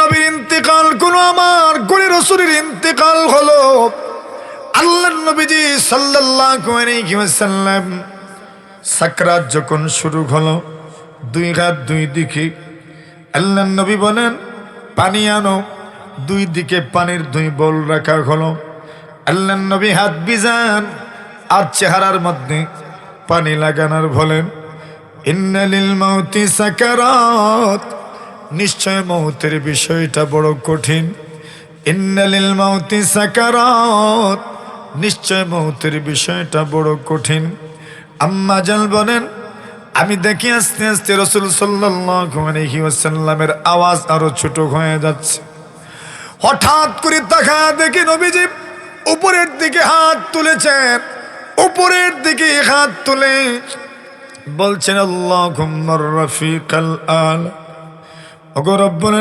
নবীর ইন্তেকাল, কোন আমার কোন রসুলের ইন্তেকাল হলো। আল্লাহ নবীজি ওয়াসাল্লাম সাকরাত যখন শুরু হলো, দুই হাত দুই দিকে আল্লাহ নবী বলেন, পানি আনো। দুই দিকে পানির দুই বল রাখা হলো। আল্লাহ নবী হাত বিজান আর চেহারার মধ্যে পানি লাগানোর বলেন, ইন্নালিল মাউতি সাকারাত। নিশ্চয় মৌতের বিষয়টা বড় কঠিন। ইন্নালিল মাউতি সাকারাত, নিশ্চয় মৌতের বিষয়টা বড় কঠিন। আম্মা জাল বলেন, আমি দেখি আস্তে আস্তে রসুল ওয়াসাল্লামের আওয়াজ আরও ছোট হয়ে যাচ্ছে। হঠাৎ করে তাকা দেখি নবীজি উপরের দিকে হাত তুলেছেন উপরের দিকে হাত তুলে বলছেন আল্লাহ রফিকাল আল। ওগো রব্বুল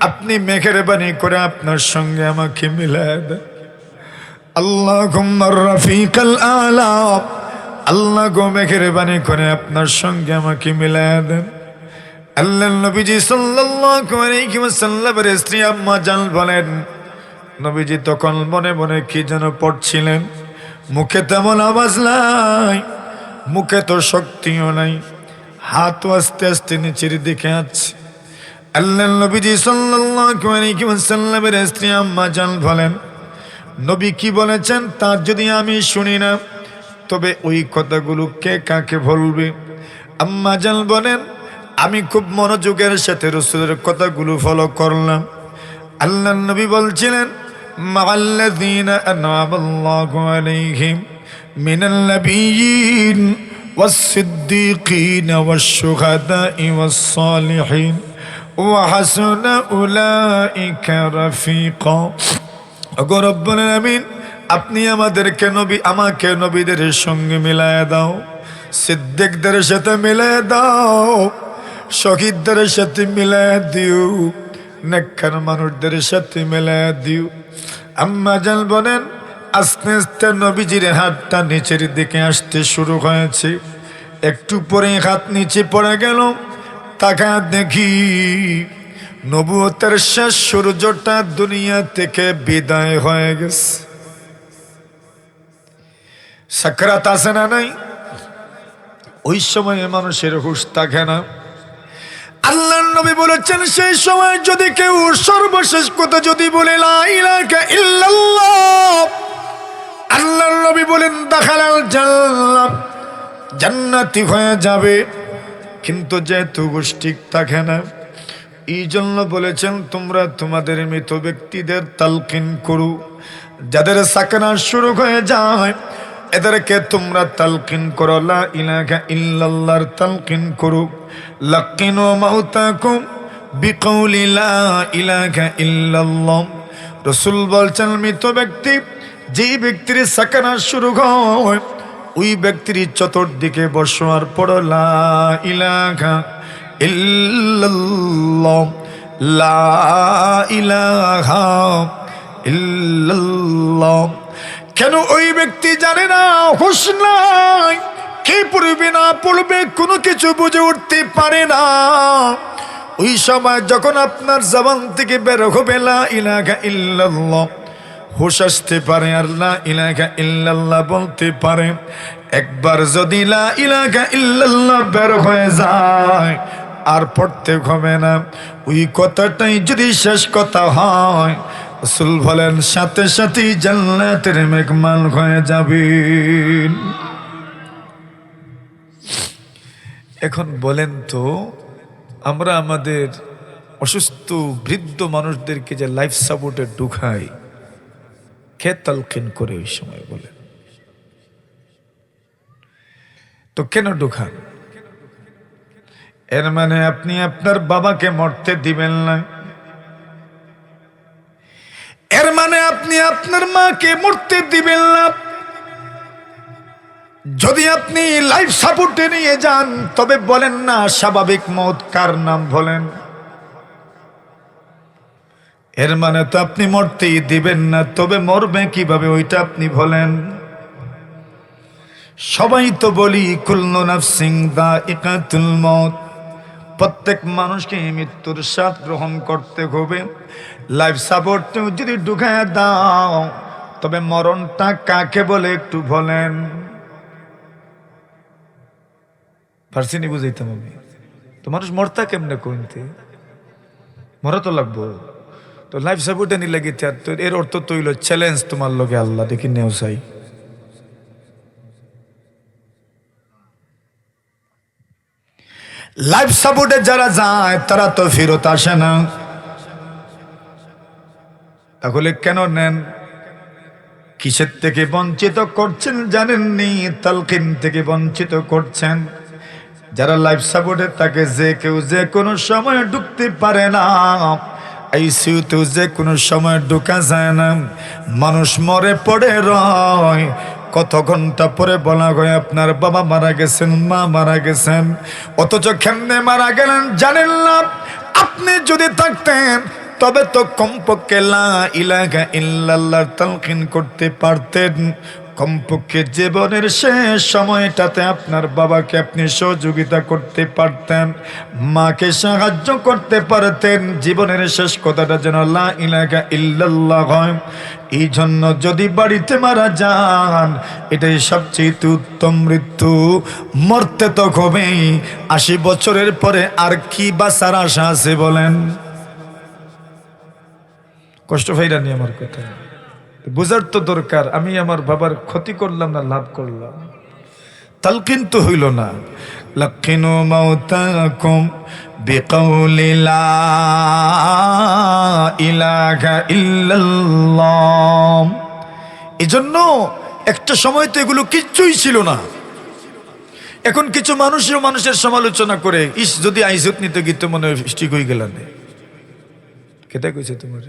আপনি মেঘের বাণী করে আপনার সঙ্গে আমাকে মিলায় দেন। আল্লাহ আলা, আল্লাহ গো মেঘের বাণী করে আপনার সঙ্গে আমাকে মিলায় দেন। আল্লাহ নবীজি স্ত্রী আম্মা জান নবীজি তখন কি যেন মুখে তেমন মুখে তো শক্তিও নাই আস্তে আস্তে নিচের দিকে আছে। আল্লাহ নবীজি সাল্লাল্লাহু আলাইহি ওয়াসাল্লামের স্ত্রী আম্মা জান বলেন নবী কি বলেছেন তা যদি আমি শুনি না তবে ওই কথাগুলো কে কাকে বলবে আম্মা জান বলেন আমি খুব মনোযোগের সাথে রসুলের কথাগুলো ফলো করলাম আল্লাহ নবী বলছিলেন মাআল্লাযীনা আনআমাল্লাহু আলাইহিম মিনাল নাবিয়্যিন والصديقين والشهداء والصالحين وحسن أولئك رفيقا ওগো রব্বুল আলামিন আপনি আমাদেরকে নবী আমাকে নবীদের সঙ্গে মিলায় দাও সিদ্দিকদের সাথে মিলায় দাও শহীদদের সাথে মিলায় দিও নেককার মানুষদের সাথে মিলায় দিও আম্মা জান বলেন আস্তে আস্তে নবীজির হাতটা নিচের দিকে আসতে শুরু হয়েছে একটু পরে হাত নিচে পড়ে গেল তাকা দেখি, নবুয়তের শেষ সূর্যটা দুনিয়া থেকে বিদায় হয়ে গেছে। সাকরাত আছে না নাই? ওই সময়ে মানুষের হুশ থাকে না। আল্লাহ নবী বলেছেন, সেই সময় যদি কেউ সর্বশেষ কথা যদি বলে আল্লাহ নবী বলেন, দেখালাল জান্নাতি হয়ে যাবে। কিন্তু যেহেতু হুশ ঠিক থাকে না এই জন্য বলেছেন, তোমরা তোমাদের মৃত ব্যক্তিদের তালকিন করু। যাদের সাকনা শুরু হয়ে যায়, এদেরকে তোমরা তালকিন করো। লা ইলাহা তালকিন করু। লাকিনু মাউতাকুম বিকৌলি লা রাসূল বলছেন, মৃত ব্যক্তি, যেই ব্যক্তির সাকনা শুরু হয় ওই ব্যক্তির চতুর্দিকে বসবার পর ইল্লাল্লাহ, লা কেন ওই ব্যক্তি জানে না, হুশ নাই? কে পড়বে না পড়বে, কোনো কিছু বুঝে উঠতে পারে না। ওই সময় যখন আপনার জবান থেকে বের হবে, লা ইলাহা ইল্লাল্লাহ হুশ আসতে পারে আর লা ইলাহা ইল্লাল্লাহ বলতে পারে। একবার যদি লা ইলাকা ইল্লাল্লাহ বের হয়ে যায়, আর পড়তে হবে না। ওই কথাটাই যদি শেষ কথা হয়, রসুল বলেন, সাথে সাথেই জান্নাতের মেঘমান হয়ে যাবেন এখন বলেন তো, আমরা আমাদের অসুস্থ, বৃদ্ধ মানুষদেরকে যে লাইফ সাপোর্টে ঢুকাই কে তালকিন করে ওই সময় বলেন তো কেন ঢুকান? এর মানে আপনি আপনার বাবাকে মরতে দিবেন না। এর মানে আপনি আপনার মাকে মরতে দিবেন না। যদি আপনি লাইফ সাপোর্টে নিয়ে যান, তবে বলেন না, স্বাভাবিক মত কার নাম বলেন? এর মানে তো আপনি মরতেই দিবেন না, তবে মরবে কীভাবে ওইটা আপনি বলেন? সবাই তো বলি, কুল্লু নাফসিং দা ইকাতুল মত প্রত্যেক মানুষকে মৃত্যুর স্বাদ গ্রহণ করতে হবে। লাইফ সাপোর্ট যদি ঢুকায় দাও, তবে মরণটা কাকে বলে একটু বলেন। পারছিনি বুঝাইতাম আমি। তো মানুষ মরতা কেমনে কইতে মরা তো লাগবো। তো লাইফ সাপোর্টে নিলে আর তো এর অর্থ তো হইল চ্যালেঞ্জ তোমার লগে আল্লাহ, দেখি নেও চাই। লাইফ সাপোর্টে যারা যায়, তারা তো ফেরত আসে না। তাহলে কেন নেন? কিসের থেকে বঞ্চিত করছেন জানেননি? তালকিন থেকে বঞ্চিত করছেন। যারা লাইফ সাপোর্টে তাকে যে কেউ যে কোনো সময় ঢুকতে পারে না। আইসিউতেও যে কোনো সময় ঢুকা যায় না। মানুষ মরে পড়ে রয়। কত ঘণ্টা পরে বলা হয়, আপনার বাবা মারা গেছেন, মা মারা গেছেন। অথচ কেমনে মারা গেলেন জানেন না। আপনি যদি থাকতেন, তবে তো কমপক্ষে লা ইলাহা ইল্লাল্লাহর তালকিন করতে পারতেন। কমপক্ষে জীবনের শেষ সময়টাতে আপনার বাবাকে আপনি সহযোগিতা করতে পারতেন, মাকে সাহায্য করতে পারতেন। জীবনের শেষ কথাটা যেন লা ইলাহা ইল্লাল্লাহ হয়। এই জন্য যদি বাড়িতে মারা যান, এটাই সবচেয়ে উত্তম মৃত্যু। মরতে তো হবেই আশি বছরের পরে আর কি বাঁচার আশা আছে বলেন? কষ্ট ফাইরা নিয়ে আমার কথা। বোঝার তো দরকার। আমি আমার বাবার ক্ষতি করলাম না, লাভ করলাম। তাল তো হইল না। লক্ষিনু মাউতাকুম বিকৌলি লা ইলাহা ইল্লাল্লাহ। এজন্য একটা সময় তো এগুলো কিচ্ছুই ছিল না। এখন কিছু মানুষও মানুষের সমালোচনা করে, ইস, যদি আইজত নিতে গিয়ে তো মনে হয় ঠিক হয়ে গেলাম কেটা কইছে তোমার?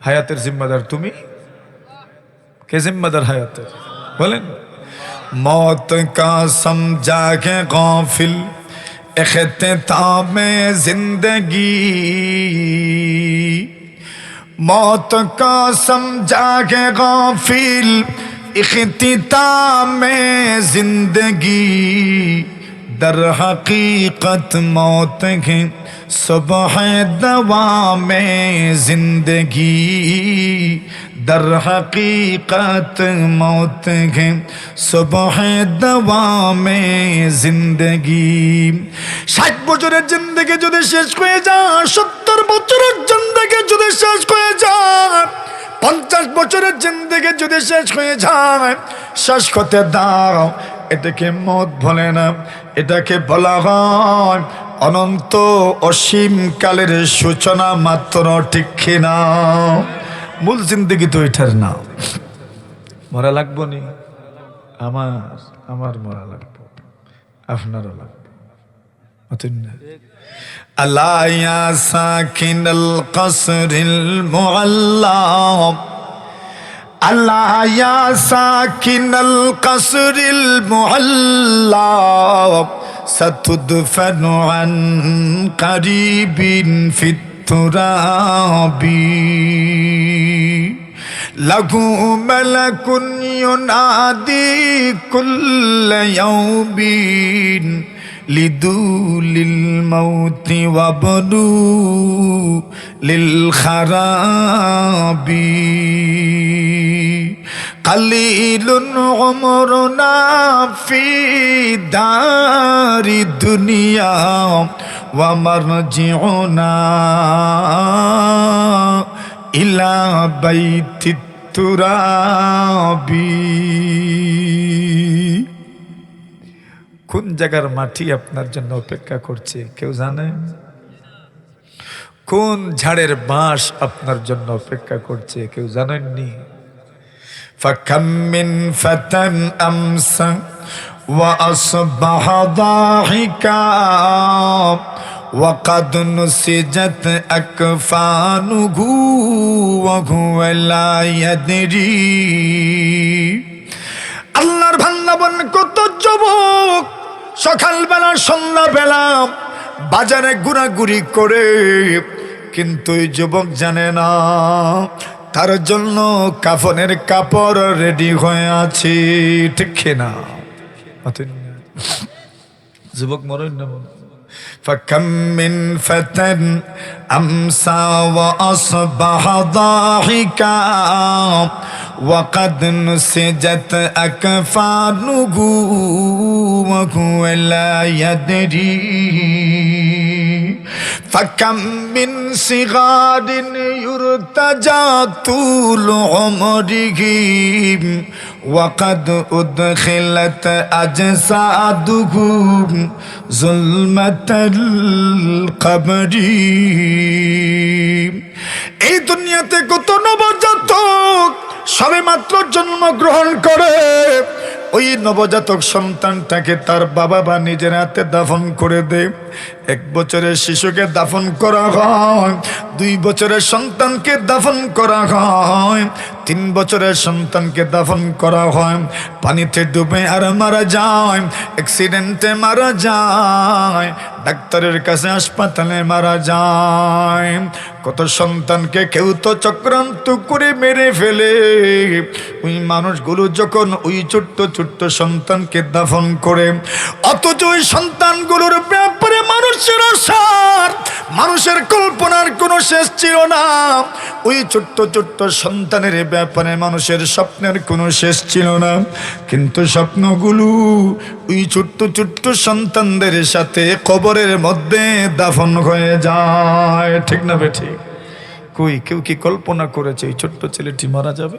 হায়াতের জিম্মাদার তুমি? কে है হায়াতের बोले मौत का समझा के गाफिल अख्ताब ज़िंदगी। मौत का समझा के गाफिल अख्ताब ज़िंदगी। दर हकीकत मौत के सुबह दवा में ज़िंदगी। در حقیقت موت ہے۔ صبح دوا میں زندگی۔ ষাট বছরের জিন্দগি যদি শেষ হয়ে যায়, সত্তর বছরের জিন্দগি যদি শেষ হয়ে যায়, পঞ্চাশ বছরের জিন্দগি যদি শেষ হয়ে যায়, শেষ করতে দাও। এটাকে মত বলে না, এটাকে বলা হয় অনন্ত অসীম কালের সূচনা মাত্র ঠিক না মূল জিন্দগি তো এটার না। মরা লাগবো নি? আমার আমার মরা লাগবো। আপনারও লাগবো। আল্লাহ সাকিন কসরিল মোয়াল্লাহ আল্লাহ ইয়া সাকিনাল কসরিল মুহল্লা সতুদফানু আন কারিবিন ফিত عن قريب في التراب له ملك ينادي كل يوم لدول الموت وابنو للخراب قليل عمرنا في دار الدنيا ومرجعنا إلى بيت التراب কোন জায়গার মাটি আপনার জন্য অপেক্ষা করছে কেউ জানে কোন ঝাড়ের বাঁশ আপনার জন্য অপেক্ষা করছে কেউ জানেননি فكم من فتى أمسى وأصبح ضاحكا وقد نسجت أكفانه وهو لا يدري আল্লাহর ভান্না বন কত যুবক সকালবেলা সন্ধ্যাবেলা বাজারে ঘোরাঘুরি করে কিন্তু এই যুবক জানে না তার জন্য কাফনের কাপড় রেডি হয়ে আছে ঠিক না অতএব যুবক মরেন না মনে فكم من فتى أمسى وأصبح ضاحكا وقد نسجت أكفانه وهو لا يدري فكم من صغار يرتجى طول عمره وقد أدخلت أجسادهم ظلمة القبر এই দুনিয়াতে কত নবজাতক সবে মাত্র জন্মগ্রহণ করে ওই নবজাতক সন্তানটাকে তার বাবা বা নিজের হাতে দাফন করে দেয় এক বছরের শিশুকে দাফন করা হয়, দুই বছরের সন্তানকে দাফন করা হয়, তিন বছরের সন্তানকে দাফন করা হয়। পানিতে ডুবে আর মারা যায় অ্যাক্সিডেন্টে মারা যায়, ডাক্তারের কাছে হাসপাতালে মারা যায়। কত সন্তানকে কেউ তো চক্রান্ত করে মেরে ফেলে। ওই মানুষগুলো যখন ওই ছোট্ট ছোট্ট সন্তানকে দাফন করে, অথচ ওই সন্তানগুলোর ব্যাপারে মানুষের কল্পনার কোনো শেষ ছিল না। ওই ছোট্ট ছোট্ট সন্তানের ব্যাপারে মানুষের স্বপ্নের কোনো শেষ ছিল না। কিন্তু স্বপ্নগুলো ওই ছোট্ট ছোট্ট সন্তানদের সাথে কবরের মধ্যে দাফন হয়ে যায়। ঠিক না বেঠি? কই, কেউ কি কল্পনা করেছে এই ছোট্ট ছেলেটি মারা যাবে?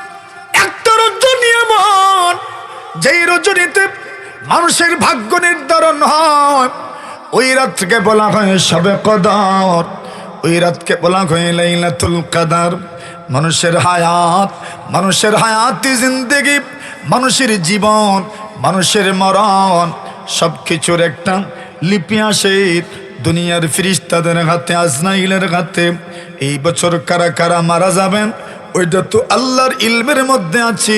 রজনী যেই রজনীতে মানুষের ভাগ্য নির্ধারণ হয়, ওই রাতকে বলা হয় সবে কদর। ওই রাতকে বলা হয় লাইলাতুল কাদার। মানুষের হায়াত, মানুষের হায়াতি জিন্দেগি, মানুষের জীবন, মানুষের মরণ সব কিছুর একটা লিপি আসে। দুনিয়ার ফিরিস্তাদের হাতে, আজনাইলের হাতে, এই বছর কারা কারা মারা যাবেন? ওইটা তো আল্লাহর ইলমের মধ্যে আছে।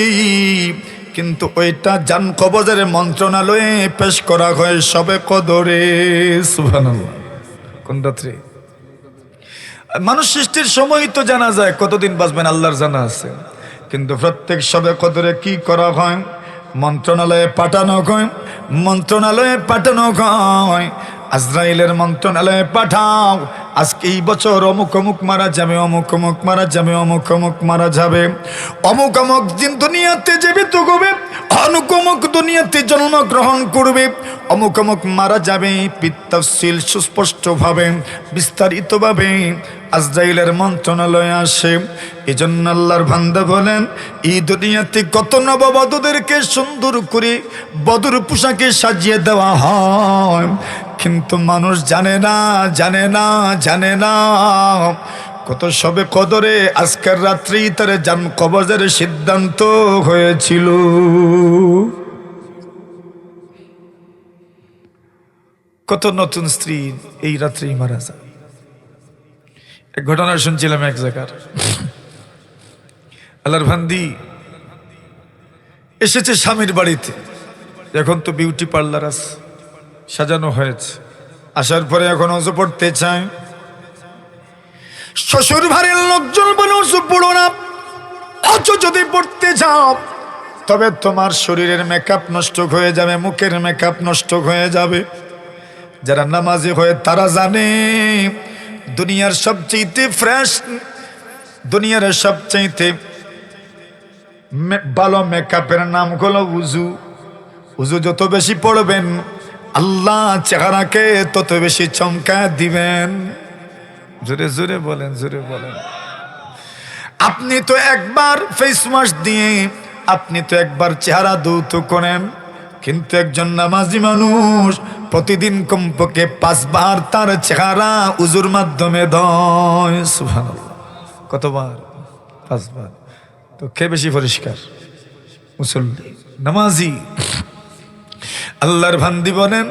কিন্তু ওইটা জান কবজের মন্ত্রণালয়ে পেশ করা হয় সবে কদরে। মানুষ সৃষ্টির সময় তো জানা যায় কতদিন বাঁচবেন আল্লাহর জানা আছে। কিন্তু প্রত্যেক সবে কদরে কি করা হয়? মন্ত্রণালয়ে পাঠানো হয়। মন্ত্রণালয়ে পাঠানো হয়। আজরাইলের মন্ত্রণালয়ে পাঠাও। আজকে এই বছর অমুক অমুক মারা যাবে, অমুক অমুক মারা যাবে, অমুক অমুক মারা যাবে। অমুক অমুক দিন দুনিয়াতে জীবিত হবে অমুক অমুক দুনিয়াতে জন্মগ্রহণ করবে। অমুক অমুক মারা যাবে পিত্তশীল সুস্পষ্টভাবে, বিস্তারিতভাবে। আজরাইলের মন্ত্রণালয়ে আসে। এই জন্য আল্লাহর ভান্দা বলেন, এই দুনিয়াতে কত নববধূদেরকে সুন্দর করে বদর পোশাকে সাজিয়ে দেওয়া হয়। কিন্তু মানুষ জানে না জানে না জানে না। কত সবে কদরে আজকের রাত্রি তার জান কবজের সিদ্ধান্ত হয়েছিল। কত নতুন স্ত্রী এই রাত্রেই মারা যায়। এক ঘটনা শুনছিলাম এক জায়গার। আল্লাহর ভান্দি এসেছে স্বামীর বাড়িতে। এখন তো বিউটি পার্লার আছে, সাজানো হয়েছে। আসার পরে এখন অজু পড়তে চায়। শ্বশুর ভারের লোকজন বলে, অজু পড়ো না। অজু যদি পড়তে যাও, তবে তোমার শরীরের মেকআপ নষ্ট হয়ে যাবে, মুখের মেকআপ নষ্ট হয়ে যাবে। যারা নামাজি হয়ে, তারা জানে দুনিয়ার সবচেয়ে ফ্রেশ দুনিয়ার সবচেয়ে ভালো মেকআপের নাম হলো উজু। উজু যত বেশি পড়বেন, আল্লাহ চেহারাকে তত বেশি চমকা দিবেন। জোরে জোরে বলেন জোরে বলেন। আপনি তো একবার ফেস ওয়াশ দিয়ে, আপনি তো একবার চেহারা দৌত করেন। কিন্তু একজন নামাজি মানুষ প্রতিদিন কমপক্ষে পাঁচবার তার চেহারা উজুর মাধ্যমে সুবহানাল্লাহ। কতবার? পাঁচবার। তো কে বেশি পরিষ্কার? মুসল্লি। নামাজি। আল্লাহর ভান্দি বলেন,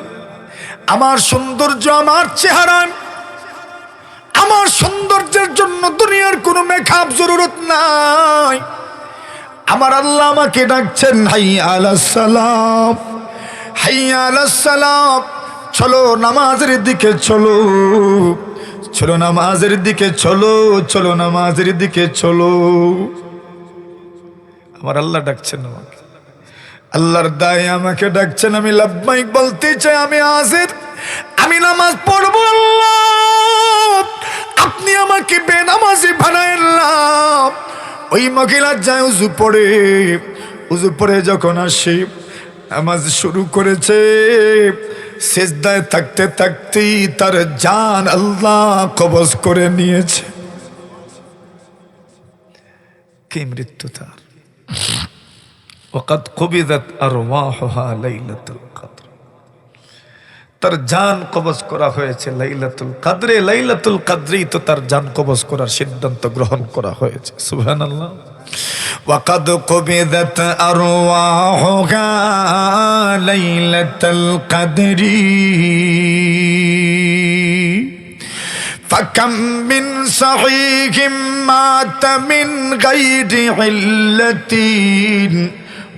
আমার সৌন্দর্য, আমার চেহারা, আমার সৌন্দর্যের জন্য দুনিয়ার কোনো মেকআপ জরুরত নাই। আমার আল্লাহ আমাকে ডাকছেন হাই আলাসালাম হাই আলাসালাম চলো নামাজের দিকে চলো চলো নামাজের দিকে চলো চলো নামাজের দিকে চলো। আমার আল্লাহ ডাকছেন আমাকে। আল্লাহর দায় আমাকে ডাকছেন, আমি লাভবাহিক বলতে চাই, আমি হাজির, আমি নামাজ পড়ব আপনি আমাকে বেনামাজি বানাইলাম ওই মহিলা যায় উজু পড়ে উজু পড়ে যখন আসি, নামাজ শুরু করেছে শেষদায় থাকতে থাকতেই তার জান আল্লাহ কবজ করে নিয়েছে। কি মৃত্যু তার? ওকাত কবিদাত আর লাইলাতুল কদর। তার জান কবজ করা হয়েছে লাইলাতুল কাদরে লাইলাতুল কাদরেই তো তার জান কবজ করার সিদ্ধান্ত গ্রহণ করা হয়েছে সুবহানাল্লাহ وقد قبضت أرواحها ليلة القدر فكم من صحيح مات من غير علة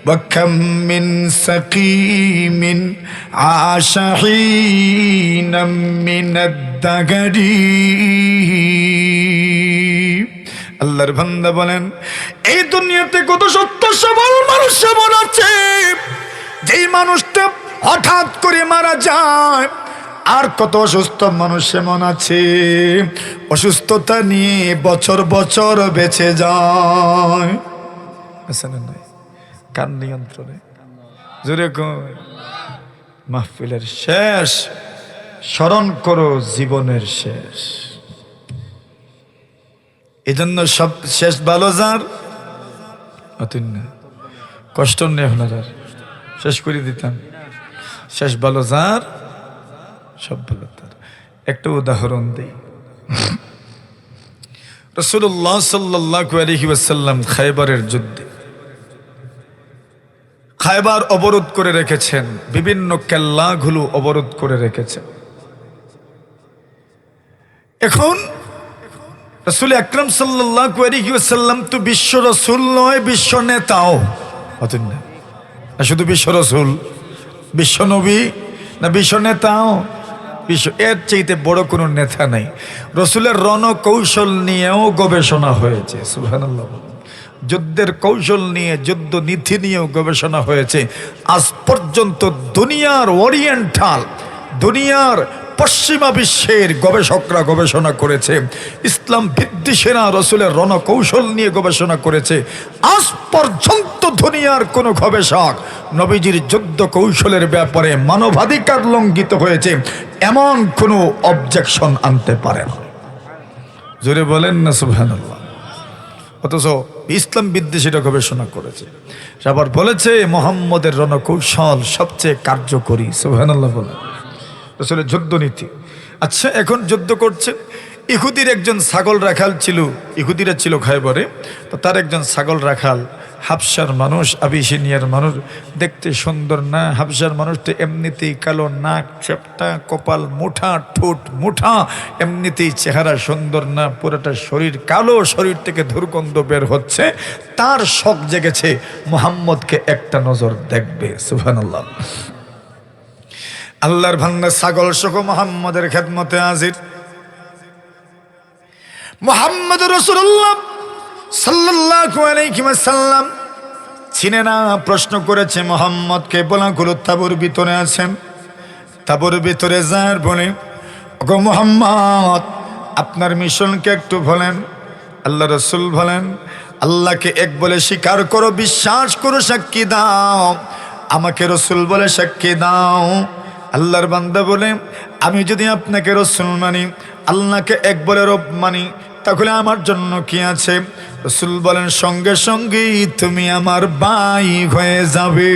وكم من سقيم عاش حينا من الدهر আল্লাহর বান্দা বলেন এই দুনিয়াতে কত সত্য সবল মানুষ এমন আছে যেই মানুষটা হঠাৎ করে মারা যায় আর কত অসুস্থ মানুষ এমন আছে অসুস্থতা নিয়ে বছর বছর বেঁচে যায় আছে না নাই কার নিয়ন্ত্রণে। জোরে মাহফিলের শেষ, স্মরণ করো জীবনের শেষ। এজন্য সব শেষ ভালো যার কষ্ট নেই শেষ করে দিতাম। শেষ ভালো যার, সব ভালো তার। একটা উদাহরণ দিই। রসুল্লাহ সাল্লাহ আলহি খাইবারের যুদ্ধে খাইবার অবরোধ করে রেখেছেন, বিভিন্ন কেল্লাগুলো অবরোধ করে রেখেছেন। এখন রসুল আকরম সাল্লাম তো বিশ্ব রসুল নয়, বিশ্ব নেতাও। শুধু বিশ্ব রসুল, বিশ্ব নবী, না বিশ্ব নেতাও, বিশ্ব, এর চাইতে বড় কোনো নেতা নাই। রসুলের রণকৌশল নিয়েও গবেষণা হয়েছে সুহানাল্লাহ যুদ্ধের কৌশল নিয়ে যুদ্ধ নীতি নিয়েও গবেষণা হয়েছে। আজ পর্যন্ত দুনিয়ার ওরিয়েন্টাল, দুনিয়ার পশ্চিমা বিশ্বের গবেষকরা গবেষণা করেছে। ইসলাম বিদ্বেষেরা রসুলের রণকৌশল নিয়ে গবেষণা করেছে। আজ পর্যন্ত দুনিয়ার কোনো গবেষক নবীজির যুদ্ধ কৌশলের ব্যাপারে মানবাধিকার লঙ্ঘিত হয়েছে, এমন কোনো অবজেকশন আনতে পারে না। জোরে বলেন না, সুবহানাল্লাহ। অথচ ইসলাম বিদ্বেষীরা গবেষণা করেছে। আবার বলেছে, মোহাম্মদের রণকৌশল সবচেয়ে কার্যকরী সোহানাল্লাহ বলে। আসলে যুদ্ধ নীতি আচ্ছা এখন যুদ্ধ করছে। ইহুদির একজন ছাগল রাখাল ছিল, ইহুদিরা ছিল খাইবরে, তো তার একজন ছাগল রাখাল হাফসার মানুষ, আবিসিনিয়ার মানুষ, দেখতে সুন্দর না। হাফসার মানুষ তো এমনিতেই কালো নাক চেপটা, কপাল মুঠা, ঠোঁট মুঠা, এমনিতেই চেহারা সুন্দর না। পুরোটা শরীর কালো, শরীর থেকে ধুরকন্দ বের হচ্ছে। তার শখ জেগেছে মোহাম্মদকে একটা নজর দেখবে, সুবহানাল্লাহ। আল্লাহর ভান্ডার ছাগল সহ মোহাম্মদের খেদমতে হাজির। মোহাম্মদ রসুল্লাহ সাল্লাম চিনে না প্রশ্ন করেছে মোহাম্মদকে বলা গুলো তাবুর ভিতরে আছেন? তাবুর ভিতরে যার বলে গো মোহাম্মদ, আপনার মিশনকে একটু বলেন। আল্লাহ রসুল বলেন, আল্লাহকে এক বলে স্বীকার করো, বিশ্বাস করো, সাক্ষী দাও। আমাকে রসুল বলে সাক্ষী দাও। আল্লাহর বান্দা বলে, আমি যদি আপনাকে রসুল মানি, আল্লাহকে এক বলে রব মানি তাহলে আমার জন্য কি আছে? রসুল বলেন, সঙ্গে সঙ্গেই তুমি আমার বাই হয়ে যাবে।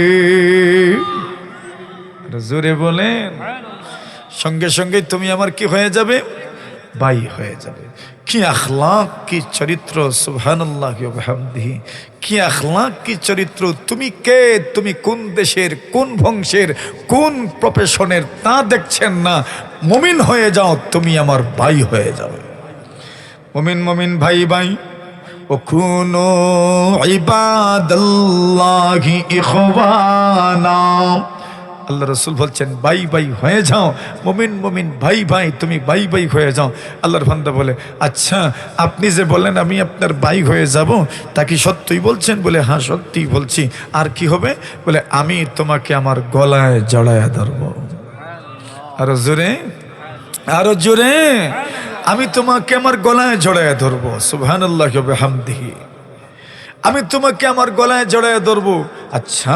জোরে বলেন। সঙ্গে সঙ্গে তুমি আমার কি হয়ে যাবে? ভাই হয়ে যাবে। কি আখলাক, কি চরিত্র, সুবহানাল্লাহ কি আখলাক, কি চরিত্র, তুমি কে? তুমি কোন দেশের, কোন বংশের, কোন প্রফেশনের তা দেখছেন না। মমিন হয়ে যাও, তুমি আমার ভাই হয়ে যাবে। মমিন মমিন ভাই ভাই ও কুনো ইবাদাল্লাহি ইখওয়ানা। আল্লাহ রসুল বলছেন, ভাই ভাই হয়ে যাও, মমিন মমিন ভাই ভাই, তুমি ভাই ভাই হয়ে যাও। আল্লাহর বান্দা বলে আচ্ছা আপনি যে বলেন আমি আপনার ভাই হয়ে যাব, তা কি সত্যই বলছেন? বলে হ্যাঁ সত্যিই বলছি। আর কি হবে? বলে, আমি তোমাকে আমার গলায় জড়ায় ধরবো। আরও জোরে আরও জোরে। আমি তোমাকে আমার গলায় জড়ায় ধরবো আল্লাহ হামদিহি আমি তোমাকে আমার গলায় জড়ায় ধরবো। আচ্ছা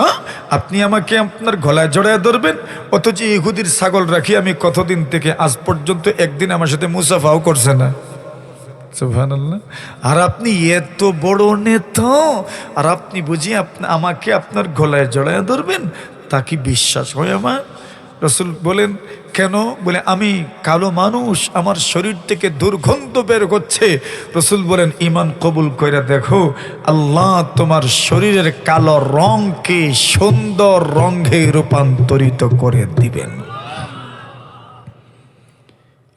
আপনি আমাকে আপনার গলায় জড়ায় ধরবেন? অথচ ইহুদির ছাগল রাখি আমি কতদিন থেকে আজ পর্যন্ত একদিন আমার সাথে মুসাফাও করছে না। আর আপনি এত বড় নেতা, আর আপনি বুঝি আমাকে আপনার গলায় জড়ায় ধরবেন? তা কি বিশ্বাস হয় আমার? রসুল বলেন কেন? বলে, আমি কালো মানুষ, আমার শরীর থেকে দুর্গন্ধ বের করছে রসুল বলেন ইমান কবুল করে দেখো, আল্লাহ তোমার শরীরের কালো রংকে সুন্দর রঙে রূপান্তরিত করে দিবেন।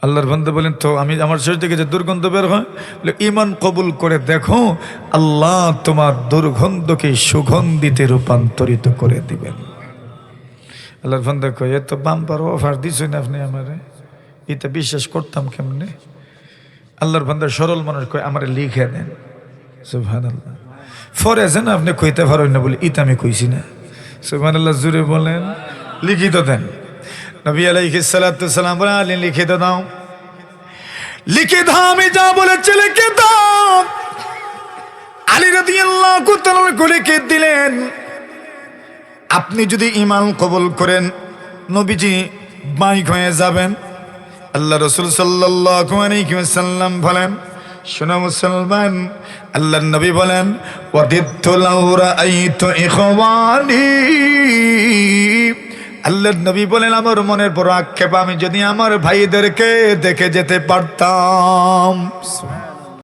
আল্লাহর বন্ধু বলেন, তো আমি আমার শরীর থেকে যে দুর্গন্ধ বের হয়? বলে ইমান কবুল করে দেখো, আল্লাহ তোমার দুর্গন্ধকে সুগন্ধিতে রূপান্তরিত করে দিবেন। আল্লাহর বন্ধু কই এত বাম্পার অফার না আপনি আমারে? এটা বিশ্বাস করতাম কেমনে? আল্লাহর বন্ধু সরল মানুষ কয়, আমারে লিখে দেন। সুবহান আল্লাহ ফরে যেন আপনি কইতে পারেন না বলে ইতা আমি কইছি না। সুবহান আল্লাহ জুড়ে বলেন, লিখিত দেন। নবী আলাইহিস সালাতু সালাম আলী, লিখিত দাও। লিখে দাও, আমি যা বলেছি লিখে দাও আলী রাদিয়াল্লাহু তাআলা লিখে দিলেন। আপনি যদি ইমান কবুল করেন, নবীজি বাইক হয়ে যাবেন। আল্লাহ রসুল সাল্লাম বলেন, শোনো মুসলমান আল্লাহ নবী বলেন আল্লাহ নবী বলেন, আমার মনের বড় আক্ষেপ, আমি যদি আমার ভাইদেরকে দেখে যেতে পারতাম।